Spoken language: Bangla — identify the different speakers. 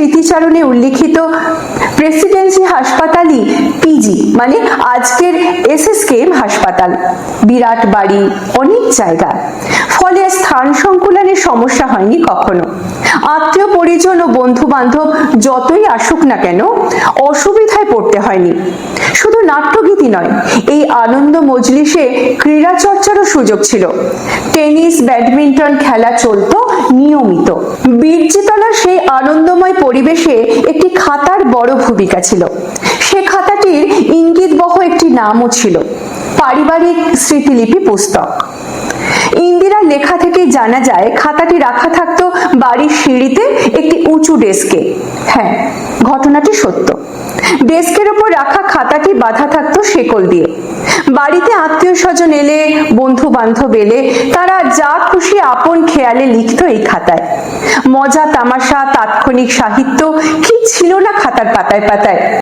Speaker 1: স্মৃতিচারণে উল্লিখিত প্রেসিডেন্সি হাসপাতালই পিজি মানে আজকের এসএসকেএম হাসপাতাল। বিরাট বাড়ি, অনেক জায়গা। ফলে স্থান সংকুলানের সমস্যা হয়নি কখনো। আত্মীয় পরিজন ও বন্ধু বান্ধব যতই আসুক না কেন, অসুবিধায় পড়তে হয়নি। শুধু নাট্যগীতি নয়, এই আনন্দ মজলিসে ক্রীড়া চর্চারও সুযোগ ছিল। টেনিস, ব্যাডমিন্টন খেলা চলতো নিয়মিত। বীরজিতলার আনন্দময় পরিবেশে একটি খাতার বড় ভূমিকা ছিল। সে খাতাটির ইঙ্গিতবহ একটি নামও ছিল। পারিবারিক স্মৃতিলিপি পুস্তক। ইন্দিরার লেখা থেকে জানা যায়, খাতাটি রাখা থাকতো বাড়ির সিঁড়িতে একটি উঁচু ডেস্কে। হ্যাঁ ঘটনাটি সত্য। ডেস্কের ওপর রাখা খাতাটি বাঁধা থাকতো শেকল দিয়ে। বাড়িতে আত্মীয় স্বজন এলে বন্ধু বান্ধব এলে, তারা যা খুশি আপন খেয়ালে লিখতো এই খাতায়। মজা, তামাশা, তাৎক্ষণিক সাহিত্য, কি ছিল না খাতার পাতায় পাতায়।